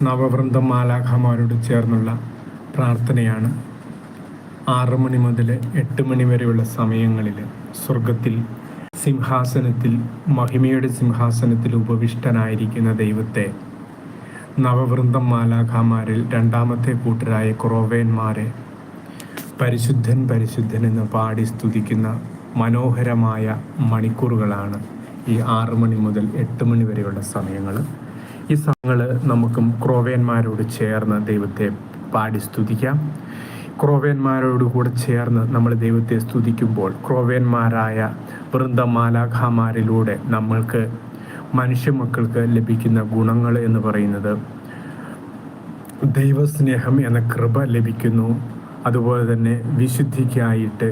നവവൃന്ദം മാലാഖമാരോട് ചേർന്നുള്ള പ്രാർത്ഥനയാണ് ആറ് മണി മുതൽ എട്ട് മണി വരെയുള്ള സമയങ്ങളിൽ സ്വർഗത്തിൽ സിംഹാസനത്തിൽ മഹിമയുടെ സിംഹാസനത്തിൽ ഉപവിഷ്ടനായിരിക്കുന്ന ദൈവത്തെ നവവൃന്ദം മാലാഖമാരിൽ രണ്ടാമത്തെ കൂട്ടരായ ക്രോവേന്മാരെ പരിശുദ്ധൻ പരിശുദ്ധൻ എന്ന് പാടി സ്തുതിക്കുന്ന മനോഹരമായ മണിക്കൂറുകളാണ് ഈ ആറ് മണി മുതൽ എട്ട് മണി വരെയുള്ള സമയങ്ങൾ ഈ സമയങ്ങൾ നമുക്കും ക്രോവേന്മാരോട് ചേർന്ന് ദൈവത്തെ പാടി സ്തുതിക്കാം. ക്രോവേന്മാരോട് കൂടെ ചേർന്ന് നമ്മൾ ദൈവത്തെ സ്തുതിക്കുമ്പോൾ ക്രോവേന്മാരായ വൃന്ദമാലാഖാമാരിലൂടെ നമ്മൾക്ക് മനുഷ്യ മക്കൾക്ക് ലഭിക്കുന്ന ഗുണങ്ങൾ എന്ന് പറയുന്നത് ദൈവസ്നേഹം എന്ന കൃപ ലഭിക്കുന്നു. അതുപോലെ തന്നെ വിശുദ്ധിക്കായിട്ട്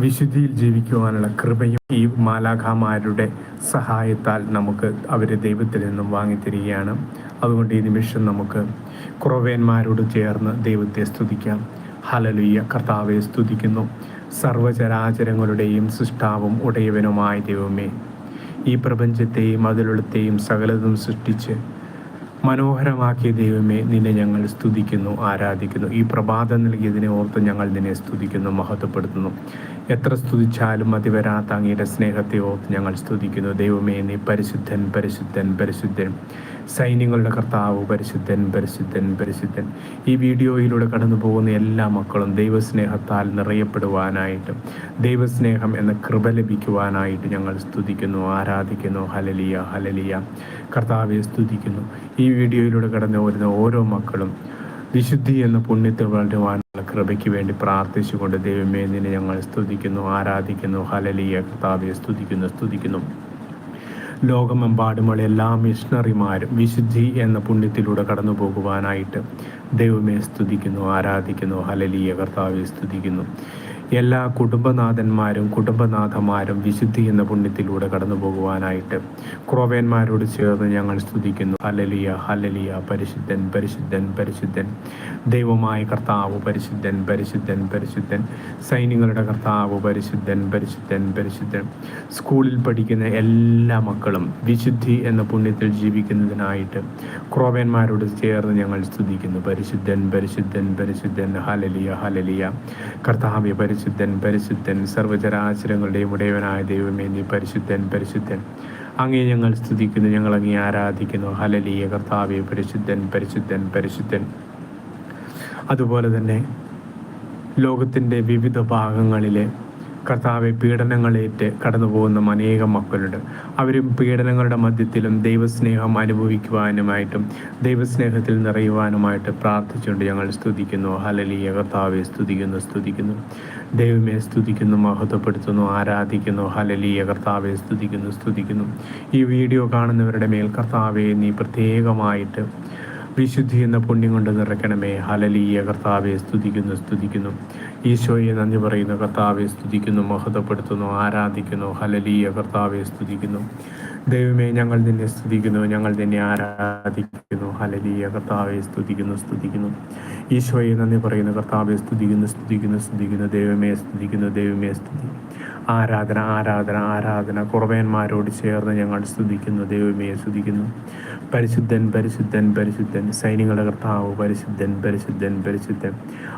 വിശുദ്ധിയിൽ ജീവിക്കുവാനുള്ള കൃപയും ഈ മാലാഖാമാരുടെ സഹായത്താൽ നമുക്ക് അവരെ ദൈവത്തിൽ നിന്നും വാങ്ങിത്തരികയാണ്. അതുകൊണ്ട് ഈ നിമിഷം നമുക്ക് കുറവേന്മാരോട് ചേർന്ന് ദൈവത്തെ സ്തുതിക്കാം. ഹലലുയ്യ കർത്താവെ സ്തുതിക്കുന്നു. സർവചരാചരങ്ങളുടെയും സൃഷ്ടാവും ഉടയവനുമായ ദൈവമേ ഈ പ്രപഞ്ചത്തെയും അതിലുള്ളത്തെയും സകലതും സൃഷ്ടിച്ച് മനോഹരമാക്കിയ ദൈവമേ നിന്നെ ഞങ്ങൾ സ്തുതിക്കുന്നു ആരാധിക്കുന്നു. ഈ പ്രഭാതം നൽകിയതിനെ ഓർത്ത് ഞങ്ങൾ നിന്നെ സ്തുതിക്കുന്നു മഹത്വപ്പെടുത്തുന്നു. എത്ര സ്തുതിച്ചാലും മതി വരാത്ത അങ്ങയുടെ സ്നേഹത്തെ ഓർത്ത് ഞങ്ങൾ സ്തുതിക്കുന്നു. ദൈവമേ നീ പരിശുദ്ധൻ പരിശുദ്ധൻ പരിശുദ്ധൻ. സൈന്യങ്ങളുടെ കർത്താവ് പരിശുദ്ധൻ പരിശുദ്ധൻ പരിശുദ്ധൻ. ഈ വീഡിയോയിലൂടെ കടന്നു പോകുന്ന എല്ലാ മക്കളും ദൈവസ്നേഹത്താൽ നിറയപ്പെടുവാനായിട്ട് ദൈവസ്നേഹം എന്ന കൃപ ലഭിക്കുവാനായിട്ട് ഞങ്ങൾ സ്തുതിക്കുന്നു ആരാധിക്കുന്നു. ഹലലിയ ഹലലിയ കർത്താവെ സ്തുതിക്കുന്നു. ഈ വീഡിയോയിലൂടെ കടന്നു വരുന്ന ഓരോ മക്കളും വിശുദ്ധി എന്ന പുണ്യത്തിൽ വളരുവാനുള്ള കൃപയ്ക്ക് വേണ്ടി പ്രാർത്ഥിച്ചുകൊണ്ട് ദൈവമേ നിന്നെ ഞങ്ങൾ സ്തുതിക്കുന്നു ആരാധിക്കുന്നു. ഹലലിയ കർത്താവെ സ്തുതിക്കുന്നു സ്തുതിക്കുന്നു. ലോകമെമ്പാടുമുള്ള എല്ലാ മിഷണറിമാരും വിശുദ്ധി എന്ന പുണ്യത്തിലൂടെ കടന്നു പോകുവാനായിട്ട് ദൈവമേ സ്തുതിക്കുന്നു ആരാധിക്കുന്നു ഹലലിയ കർത്താവെ സ്തുതിക്കുന്നു. എല്ലാ കുടുംബനാഥന്മാരും കുടുംബനാഥന്മാരും വിശുദ്ധി എന്ന പുണ്യത്തിലൂടെ കടന്നു പോകുവാനായിട്ട് ക്രോവേന്മാരോട് ചേർന്ന് ഞങ്ങൾ സ്തുതിക്കുന്നു. ഹലലിയ ഹലലിയ പരിശുദ്ധൻ പരിശുദ്ധൻ പരിശുദ്ധൻ. ദൈവമായ കർത്താവ് പരിശുദ്ധൻ പരിശുദ്ധൻ പരിശുദ്ധൻ. സൈന്യങ്ങളുടെ കർത്താവ് പരിശുദ്ധൻ പരിശുദ്ധൻ പരിശുദ്ധൻ. സ്കൂളിൽ പഠിക്കുന്ന എല്ലാ മക്കളും വിശുദ്ധി എന്ന പുണ്യത്തിൽ ജീവിക്കുന്നതിനായിട്ട് ക്രോവേന്മാരോട് ചേർന്ന് ഞങ്ങൾ സ്തുതിക്കുന്നു. പരിശുദ്ധൻ പരിശുദ്ധൻ പരിശുദ്ധൻ. ഹലലിയ ഹലലിയ കർത്താവ്യ പരിശുദ്ധൻ പരിശുദ്ധൻ സർവചരാചരങ്ങളുടെയും ഉടയവനായ ദൈവമേ നീ പരിശുദ്ധൻ പരിശുദ്ധൻ. അങ്ങേ ഞങ്ങൾ സ്തുതിക്കുന്നു ഞങ്ങൾ അങ്ങേ ആരാധിക്കുന്നു. ഹലലിയ കർത്താവെ പരിശുദ്ധൻ പരിശുദ്ധൻ പരിശുദ്ധൻ. അതുപോലെ തന്നെ ലോകത്തിന്റെ വിവിധ ഭാഗങ്ങളിലെ കർത്താവെ പീഡനങ്ങളേറ്റ് കടന്നു പോകുന്ന അനേകം മക്കളുണ്ട്. അവരും പീഡനങ്ങളുടെ മധ്യത്തിലും ദൈവസ്നേഹം അനുഭവിക്കുവാനുമായിട്ടും ദൈവസ്നേഹത്തിൽ നിറയുവാനുമായിട്ട് പ്രാർത്ഥിച്ചുകൊണ്ട് ഞങ്ങൾ സ്തുതിക്കുന്നു. ഹലലിയ കർത്താവെ സ്തുതിക്കുന്നു സ്തുതിക്കുന്നു. ദൈവമേ സ്തുതിക്കുന്നു മഹത്വപ്പെടുത്തുന്നു ആരാധിക്കുന്നു. ഹലലിയ കർത്താവെ സ്തുതിക്കുന്നു സ്തുതിക്കുന്നു. ഈ വീഡിയോ കാണുന്നവരുടെ മേൽ കർത്താവെ നീ പ്രത്യേകമായിട്ട് വിശുദ്ധി എന്ന പുണ്യം കൊണ്ട് നിറയ്ക്കണമേ. ഹലലീയ കർത്താവെ സ്തുതിക്കുന്നു സ്തുതിക്കുന്നു. ഈശോയെ നന്ദി പറയുന്നു. കർത്താവെ സ്തുതിക്കുന്നു മഹത്വപ്പെടുത്തുന്നു ആരാധിക്കുന്നു. ഹലലീയ കർത്താവെ സ്തുതിക്കുന്നു. ദൈവമേ ഞങ്ങൾ നിന്നെ സ്തുതിക്കുന്നു ഞങ്ങൾ നിന്നെ ആരാധിക്കുന്നു. ഹലലീയ കർത്താവെ സ്തുതിക്കുന്നു സ്തുതിക്കുന്നു. ഈശോയെ നന്ദി പറയുന്നു. കർത്താവെ സ്തുതിക്കുന്നു സ്തുതിക്കുന്നു സ്തുതിക്കുന്നു. ദൈവമേ സ്തുതിക്കുന്നു ദൈവമേ സ്തുതി ആരാധന ആരാധന ആരാധന. കുറവേന്മാരോട് ചേർന്ന് ഞങ്ങൾ സ്തുതിക്കുന്നു ദൈവമേ സ്തുതിക്കുന്നു. പരിശുദ്ധൻ പരിശുദ്ധൻ പരിശുദ്ധൻ. സൈനികളുടെ കർത്താവ് പരിശുദ്ധൻ പരിശുദ്ധൻ പരിശുദ്ധൻ.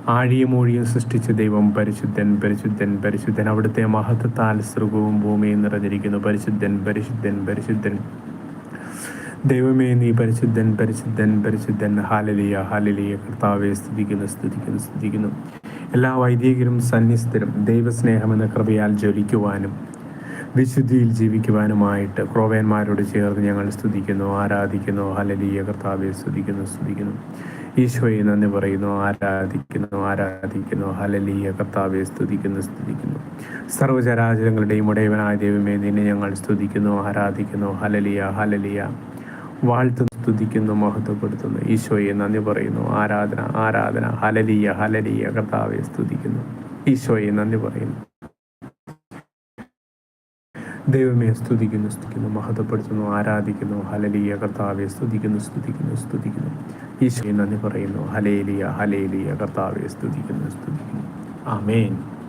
ആഴിയും മൂഴിയും സൃഷ്ടിച്ച ദൈവം പരിശുദ്ധൻ പരിശുദ്ധൻ പരിശുദ്ധൻ. അവിടുത്തെ മഹത്വത്താൽ സൃഗവും ഭൂമിയും നിറഞ്ഞിരിക്കുന്നു. പരിശുദ്ധൻ പരിശുദ്ധൻ പരിശുദ്ധൻ. ദൈവമേ നീ പരിശുദ്ധൻ പരിശുദ്ധൻ പരിശുദ്ധൻ. ഹാലലിയ ഹാലലിയ. കർത്താവെ സ്തുതിക്കുന്നു സ്തുതിക്കുന്നു സ്തുതിക്കുന്നു. എല്ലാ വൈദികരും സന്നിസ്ഥരും ദൈവസ്നേഹമെന്ന കൃപയാൽ ജ്വലിക്കുവാനും വിശുദ്ധിയിൽ ജീവിക്കുവാനുമായിട്ട് ക്രോവേന്മാരോട് ചേർന്ന് ഞങ്ങൾ സ്തുതിക്കുന്നു ആരാധിക്കുന്നു. ഹലലീയ കർത്താവെ സ്തുതിക്കുന്നു സ്തുതിക്കുന്നു. ഈശോയെ നന്ദി പറയുന്നു ആരാധിക്കുന്നു ആരാധിക്കുന്നു. ഹലലീയ കർത്താവെ സ്തുതിക്കുന്നു സ്തുതിക്കുന്നു. സർവചരാചരങ്ങളുടെയും ഉടയവനായ ദൈവമേ നിന്നെ ഞങ്ങൾ സ്തുതിക്കുന്നു ആരാധിക്കുന്നു. ഹലലിയ ഹലലിയ വാഴ്ത്തു സ്തുതിക്കുന്നു മഹത്വപ്പെടുത്തുന്നു. ഈശോയെ നന്ദി പറയുന്നു. ആരാധന ആരാധന. ഹലലിയ ഹലലിയ കർത്താവെ സ്തുതിക്കുന്നു. ഈശോയെ നന്ദി പറയുന്നു. ദൈവമേ സ്തുതിക്കുന്നു സ്തുതിക്കുന്നു മഹത്വപ്പെടുത്തുന്നു. ആരാധിക്കുന്നു. ഹലലിയ കർത്താവെ സ്തുതിക്കുന്നു സ്തുതിക്കുന്നു സ്തുതിക്കുന്നു. ഈശോയെ നന്ദി പറയുന്നു. ഹലേലിയ ഹലേലിയ കർത്താവെ സ്തുതിക്കുന്നു സ്തുതിക്കുന്നു. ആമേൻ.